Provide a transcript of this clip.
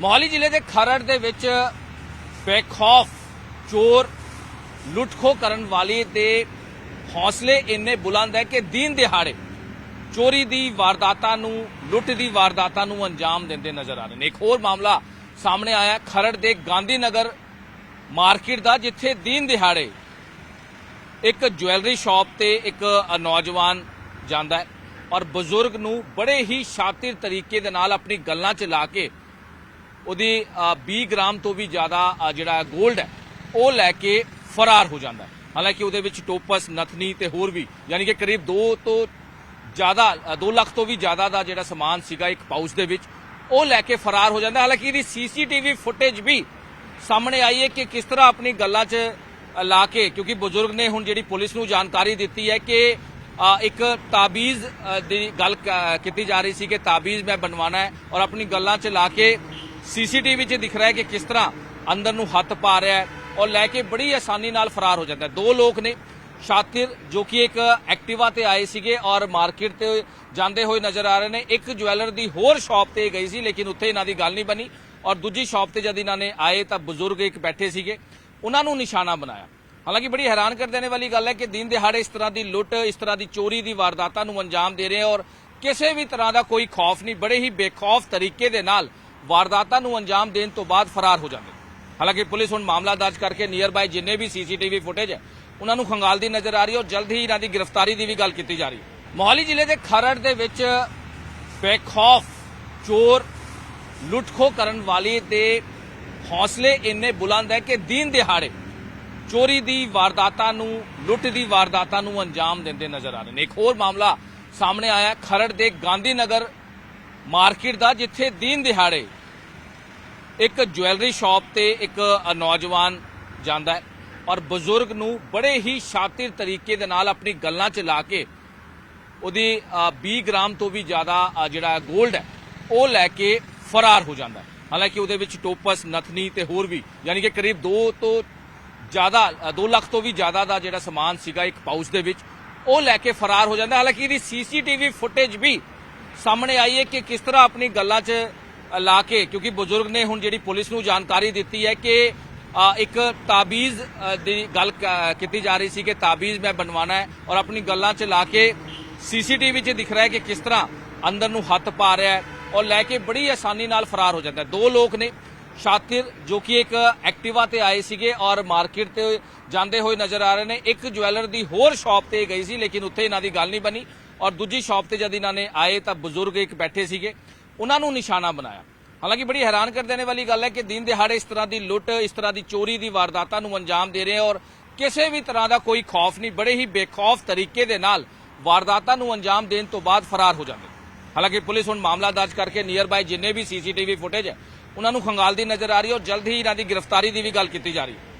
ਮੋਹਾਲੀ ਜ਼ਿਲ੍ਹੇ ਦੇ ਖਰੜ ਦੇ ਵਿੱਚ ਬੇਖੌਫ ਚੋਰ ਲੁੱਟਖੋ ਕਰਨ ਵਾਲੇ ਦੇ ਹੌਸਲੇ ਇੰਨੇ ਬੁਲੰਦ ਹੈ ਕਿ ਦਿਨ ਦਿਹਾੜੇ ਚੋਰੀ ਦੀ ਵਾਰਦਾਤਾਂ ਨੂੰ, ਲੁੱਟ ਦੀ ਵਾਰਦਾਤਾਂ ਨੂੰ ਅੰਜਾਮ ਦਿੰਦੇ ਨਜ਼ਰ ਆ ਰਹੇ ਨੇ। ਇੱਕ ਹੋਰ ਮਾਮਲਾ ਸਾਹਮਣੇ ਆਇਆ ਖਰੜ ਦੇ ਗਾਂਧੀ ਨਗਰ ਮਾਰਕੀਟ ਦਾ, ਜਿੱਥੇ ਦਿਨ ਦਿਹਾੜੇ ਇੱਕ ਜੁਐਲਰੀ ਸ਼ਾਪ ਤੇ ਇੱਕ ਨੌਜਵਾਨ ਜਾਂਦਾ ਹੈ ਔਰ ਬਜ਼ੁਰਗ ਨੂੰ ਬੜੇ ਹੀ ਸ਼ਾਤਿਰ ਤਰੀਕੇ ਦੇ ਨਾਲ ਆਪਣੀ ਗੱਲਾਂ 'ਚ ਲਾ ਕੇ ਉਹਦੀ ਅ, 20 ਗ੍ਰਾਮ ਤੋਂ ਵੀ ਜ਼ਿਆਦਾ ਜਿਹੜਾ 골ਡ ਹੈ ਉਹ ਲੈ ਕੇ ਫਰਾਰ ਹੋ ਜਾਂਦਾ ਹੈ। ਹਾਲਾਂਕਿ ਉਹਦੇ ਵਿੱਚ ਟੋਪਸ ਨਥਨੀ ਤੇ ਹੋਰ ਵੀ ਯਾਨੀ ਕਿ ਕਰੀਬ 2 ਤੋਂ ਜ਼ਿਆਦਾ 2 ਲੱਖ ਤੋਂ ਵੀ ਜ਼ਿਆਦਾ ਦਾ ਜਿਹੜਾ ਸਮਾਨ ਸੀਗਾ ਇੱਕ ਪਾਊਚ ਦੇ ਵਿੱਚ ਉਹ ਲੈ ਕੇ ਫਰਾਰ ਹੋ ਜਾਂਦਾ ਹਾਲਾਂਕਿ ਇਹਦੀ ਸੀਸੀਟੀਵੀ ਫੁਟੇਜ ਵੀ ਸਾਹਮਣੇ ਆਈ ਹੈ ਕਿ ਕਿਸ ਤਰ੍ਹਾਂ ਆਪਣੀ ਗੱਲਾਂ 'ਚ ਲਾ ਕੇ ਕਿਉਂਕਿ ਬਜ਼ੁਰਗ ਨੇ ਹੁਣ ਜਿਹੜੀ ਪੁਲਿਸ ਨੂੰ ਜਾਣਕਾਰੀ ਦਿੱਤੀ ਹੈ ਕਿ ਇੱਕ ਤਾਬੀਜ਼ ਦੀ ਗੱਲ ਕੀਤੀ ਜਾ ਰਹੀ ਸੀ ਕਿ ਤਾਬੀਜ਼ ਮੈਂ ਬਣਵਾਣਾ ਹੈ ਔਰ ਆਪਣੀ ਗੱਲਾਂ 'ਚ ਲਾ ਕੇ ਸੀਸੀਟੀਵੀ 'ਚ ਦਿਖ ਰਿਹਾ ਹੈ ਕਿ ਕਿਸ ਤਰ੍ਹਾਂ ਅੰਦਰ ਨੂੰ ਹੱਥ ਪਾ ਰਿਹਾ ਹੈ ਔਰ ਲੈ ਕੇ ਬੜੀ ਆਸਾਨੀ ਨਾਲ ਫਰਾਰ ਹੋ ਜਾਂਦਾ ਹੈ। ਦੋ ਲੋਕ ਨੇ ਸ਼ਾਤਿਰ ਜੋ ਕਿ ਇੱਕ ਐਕਟਿਵਾ ਤੇ ਆਏ ਸੀਗੇ ਔਰ ਮਾਰਕੀਟ ਤੇ ਜਾਂਦੇ ਹੋਏ ਨਜ਼ਰ ਆ ਰਹੇ ਨੇ। ਇੱਕ ਜਵੈਲਰ ਦੀ ਹੋਰ ਸ਼ਾਪ ਤੇ ਗਈ ਸੀ, ਲੇਕਿਨ ਉੱਥੇ ਇਹਨਾਂ ਦੀ ਗੱਲ ਨਹੀਂ ਬਣੀ ਔਰ ਦੂਜੀ ਸ਼ਾਪ ਤੇ ਜਦ ਇਹਨਾਂ ਨੇ ਆਏ ਤਾਂ ਬਜ਼ੁਰਗ ਇੱਕ ਬੈਠੇ ਸੀਗੇ। ਉਹਨਾਂ ਨੂੰ ਨਿਸ਼ਾਨਾ ਬਣਾਇਆ। ਹਾਲਾਂਕਿ ਬੜੀ ਹੈਰਾਨ ਕਰ ਦੇਣੇ ਵਾਲੀ ਗੱਲ ਹੈ ਕਿ ਦਿਨ ਦਿਹਾੜੇ ਇਸ ਤਰ੍ਹਾਂ ਦੀ ਲੁੱਟ, ਇਸ ਤਰ੍ਹਾਂ ਦੀ ਚੋਰੀ ਦੀ ਵਾਰਦਾਤਾਂ ਨੂੰ ਅੰਜਾਮ ਦੇ ਰਹੇ ਔਰ ਕਿਸੇ ਵੀ ਤਰ੍ਹਾਂ ਦਾ ਕੋਈ ਖੌਫ ਨਹੀਂ, ਬੜੇ ਹੀ ਬੇਖੌਫ ਤਰੀਕੇ ਦੇ ਨਾਲ ਵਾਰਦਾਤਾਂ ਨੂੰ ਅੰਜਾਮ ਦੇਣ ਤੋਂ ਬਾਅਦ ਫਰਾਰ ਹੋ ਜਾਂਦੇ ਹਾਲਾਂਕਿ ਪੁਲਿਸ ਹੁਣ ਮਾਮਲਾ ਦਰਜ ਕਰਕੇ ਨੀਅਰ ਬਾਈ ਜਿੰਨੇ ਵੀ ਸੀਸੀਟੀਵੀ ਫੁਟੇਜ ਹੈ, ਉਹਨਾਂ ਨੂੰ ਖੰਗਾਲਦੀ ਨਜ਼ਰ ਆ ਰਹੀ ਹੈ ਔਰ ਜਲਦ ਹੀ ਇਹਨਾਂ ਦੀ ਗ੍ਰਿਫਤਾਰੀ ਦੀ ਵੀ ਗੱਲ ਕੀਤੀ ਜਾ ਰਹੀ ਹੈ। ਮੋਹਾਲੀ ਜ਼ਿਲ੍ਹੇ ਦੇ ਖਰੜ ਦੇ ਵਿੱਚ ਬੇਖੌਫ ਚੋਰ ਲੁੱਟਖੋ ਕਰਨ ਵਾਲੇ ਦੇ ਹੌਸਲੇ ਇੰਨੇ ਬੁਲੰਦ ਹੈ ਕਿ ਦਿਨ ਦਿਹਾੜੇ ਚੋਰੀ ਦੀ ਵਾਰਦਾਤਾਂ ਨੂੰ, ਲੁੱਟ ਦੀ ਵਾਰਦਾਤਾਂ ਨੂੰ ਅੰਜਾਮ ਦਿੰਦੇ ਨਜ਼ਰ ਆ ਰਹੇ ਨੇ। ਇੱਕ ਹੋਰ ਮਾਮਲਾ ਸਾਹਮਣੇ ਆਇਆ ਖਰੜ ਦੇ ਗਾਂਧੀ ਨਗਰ ਮਾਰਕੀਟ ਦਾ ਜਿੱਥੇ ਦਿਨ ਦਿਹਾੜੇ ਇੱਕ ਜੁਐਲਰੀ ਸ਼ਾਪ ਤੇ ਇੱਕ ਨੌਜਵਾਨ ਜਾਂਦਾ ਹੈ ਔਰ ਬਜ਼ੁਰਗ ਨੂੰ ਬੜੇ ਹੀ ਸ਼ਾਤਿਰ ਤਰੀਕੇ ਦੇ ਨਾਲ ਆਪਣੀ ਗੱਲਾਂ 'ਚ ਲਾ ਕੇ ਉਹਦੀ ਅ, 20 ਗ੍ਰਾਮ ਤੋਂ ਵੀ ਜ਼ਿਆਦਾ ਜਿਹੜਾ 골ਡ ਹੈ ਉਹ ਲੈ ਕੇ ਫਰਾਰ ਹੋ ਜਾਂਦਾ ਹੈ। ਹਾਲਾਂਕਿ ਉਹਦੇ ਵਿੱਚ ਟੋਪਸ ਨਥਨੀ ਤੇ ਹੋਰ ਵੀ ਯਾਨੀ ਕਿ ਕਰੀਬ 2 ਤੋਂ ਜ਼ਿਆਦਾ 2 ਲੱਖ ਤੋਂ ਵੀ ਜ਼ਿਆਦਾ ਦਾ ਜਿਹੜਾ ਸਮਾਨ ਸੀਗਾ ਇੱਕ ਪਾਊਚ ਦੇ ਵਿੱਚ ਉਹ ਲੈ ਕੇ ਫਰਾਰ ਹੋ ਜਾਂਦਾ ਹਾਲਾਂਕਿ ਇਹਦੀ ਸੀਸੀਟੀਵੀ ਫੁਟੇਜ ਵੀ ਸਾਹਮਣੇ ਆਈ ਹੈ ਕਿ ਕਿਸ ਤਰ੍ਹਾਂ ਆਪਣੀ ਗੱਲਾਂ 'ਚ ਲਾ ਕੇ, ਕਿਉਂਕਿ ਬਜ਼ੁਰਗ ਨੇ ਹੁਣ ਜਿਹੜੀ ਪੁਲਿਸ ਨੂੰ ਜਾਣਕਾਰੀ ਦਿੱਤੀ ਹੈ ਕਿ ਇੱਕ ਤਾਬੀਜ਼ ਦੀ ਗੱਲ ਕੀਤੀ ਜਾ ਰਹੀ ਸੀ ਕਿ ਤਾਬੀਜ਼ ਮੈਂ ਬਣਵਾਣਾ ਹੈ ਔਰ ਆਪਣੀ ਗੱਲਾਂ 'ਚ ਲਾ ਕੇ ਸੀਸੀਟੀਵੀ 'ਚ ਦਿਖ ਰਿਹਾ ਹੈ ਕਿ ਕਿਸ ਤਰ੍ਹਾਂ ਅੰਦਰ ਨੂੰ ਹੱਥ ਪਾ ਰਿਹਾ ਹੈ ਔਰ ਲੈ ਕੇ ਬੜੀ ਆਸਾਨੀ ਨਾਲ ਫਰਾਰ ਹੋ ਜਾਂਦਾ ਦੋ ਲੋਕ ਨੇ ਸ਼ਾਤਿਰ, ਜੋ ਕਿ ਇੱਕ ਐਕਟਿਵਾ ਤੇ ਆਏ ਸੀਗੇ ਔਰ ਮਾਰਕੀਟ ਤੇ ਜਾਂਦੇ ਹੋਏ ਨਜ਼ਰ ਆ ਰਹੇ ਨੇ। ਇੱਕ ਜਵੈਲਰ ਦੀ ਹੋਰ ਸ਼ਾਪ ਤੇ ਗਈ ਸੀ, ਲੇਕਿਨ ਉੱਥੇ ਇਹਨਾਂ ਦੀ ਗੱਲ ਨਹੀਂ ਬਣੀ। ਔਰ ਦੂਜੀ ਸ਼ਾਪ ਤੇ ਜਦ ਇਹਨਾਂ ਨੇ ਆਏ ਤਾਂ ਬਜ਼ੁਰਗ ਇੱਕ ਬੈਠੇ ਸੀਗੇ, ਉਹਨਾਂ ਨੂੰ ਨਿਸ਼ਾਨਾ ਬਣਾਇਆ। ਹਾਲਾਂਕਿ ਬੜੀ ਹੈਰਾਨ ਕਰ ਦੇਣੇ ਵਾਲੀ ਗੱਲ ਹੈ ਕਿ ਦਿਨ ਦਿਹਾੜੇ ਇਸ ਤਰ੍ਹਾਂ ਦੀ ਲੁੱਟ, ਇਸ ਤਰ੍ਹਾਂ ਦੀ ਚੋਰੀ ਦੀ ਵਾਰਦਾਤਾਂ ਨੂੰ ਅੰਜਾਮ ਦੇ ਰਹੇ ਔਰ ਕਿਸੇ ਵੀ ਤਰ੍ਹਾਂ ਦਾ ਕੋਈ ਖੌਫ ਨਹੀਂ, ਬੜੇ ਹੀ ਬੇਖੌਫ ਤਰੀਕੇ ਦੇ ਨਾਲ ਵਾਰਦਾਤਾਂ ਨੂੰ ਅੰਜਾਮ ਦੇਣ ਤੋਂ ਬਾਅਦ ਫਰਾਰ ਹੋ ਜਾਂਦੇ ਹਾਲਾਂਕਿ ਪੁਲਿਸ ਹੁਣ ਮਾਮਲਾ ਦਰਜ ਕਰਕੇ ਨੀਅਰ ਬਾਈ ਜਿੰਨੇ ਵੀ ਸੀਸੀਟੀਵੀ ਫੁਟੇਜ ਹੈ, ਉਹਨਾਂ ਨੂੰ ਖੰਗਾਲਦੀ ਨਜ਼ਰ ਆ ਰਹੀ ਹੈ ਔਰ ਜਲਦ ਹੀ ਇਹਨਾਂ ਦੀ ਗ੍ਰਿਫਤਾਰੀ ਦੀ ਵੀ ਗੱਲ ਕੀਤੀ ਜਾ ਰਹੀ ਹੈ।